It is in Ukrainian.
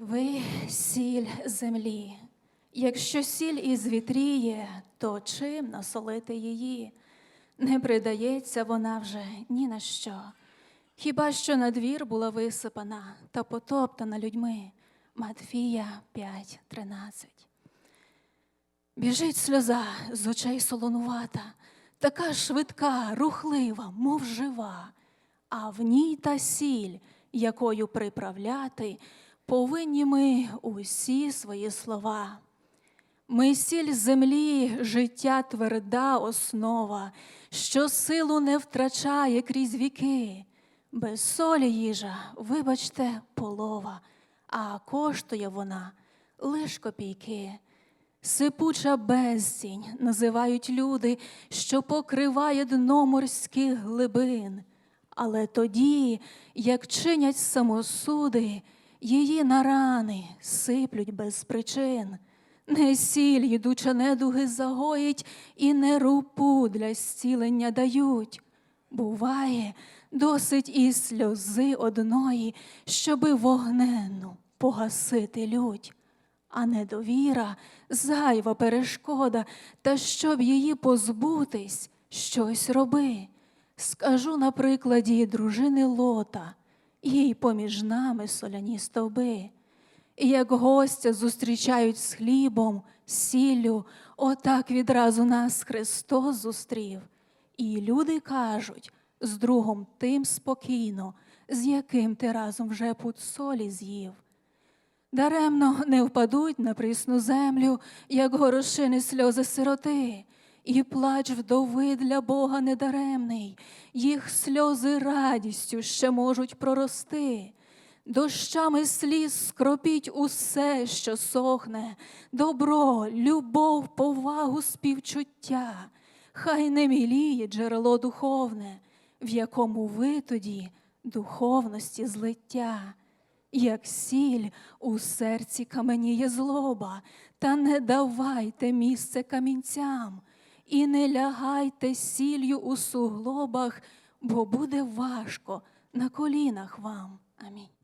Ви сіль землі. Якщо сіль і звітріє, то чим насолити її? Не придається вона вже ні на що. Хіба що на двір була висипана та потоптана людьми. Матфія 5.13. Біжить сльоза з очей солонувата, така швидка, рухлива, мов жива, а в ній та сіль, якою приправляти, повинні ми усі свої слова. Ми сіль землі, життя тверда основа, що силу не втрачає крізь віки. Без солі їжа, вибачте, полова, а коштує вона лиш копійки. Сипуча безцінь називають люди, що покриває дно морських глибин. Але тоді, як чинять самосуди, її на рани сиплють без причин. Не сіль їдуча недуги загоїть, і не рупу для зцілення дають. Буває, досить і сльози одної, щоби вогненну погасити лють, а недовіра зайва перешкода, та щоб її позбутись, щось роби. Скажу на прикладі дружини Лота, їй поміж нами соляні стовби. І як гостя зустрічають з хлібом, сіллю, отак відразу нас Христос зустрів. І люди кажуть з другом тим спокійно, з яким ти разом вже пуд солі з'їв. Даремно не впадуть на прісну землю, як горошини сльози сироти, і плач вдови для Бога недаремний, їх сльози радістю ще можуть прорости. Дощами сліз скропіть усе, що сохне, добро, любов, повагу, співчуття. Хай не міліє джерело духовне, в якому ви тоді духовності злиття. Як сіль у серці каменіє злоба, та не давайте місце камінцям, і не лягайте сіллю у суглобах, бо буде важко на колінах вам. Амінь.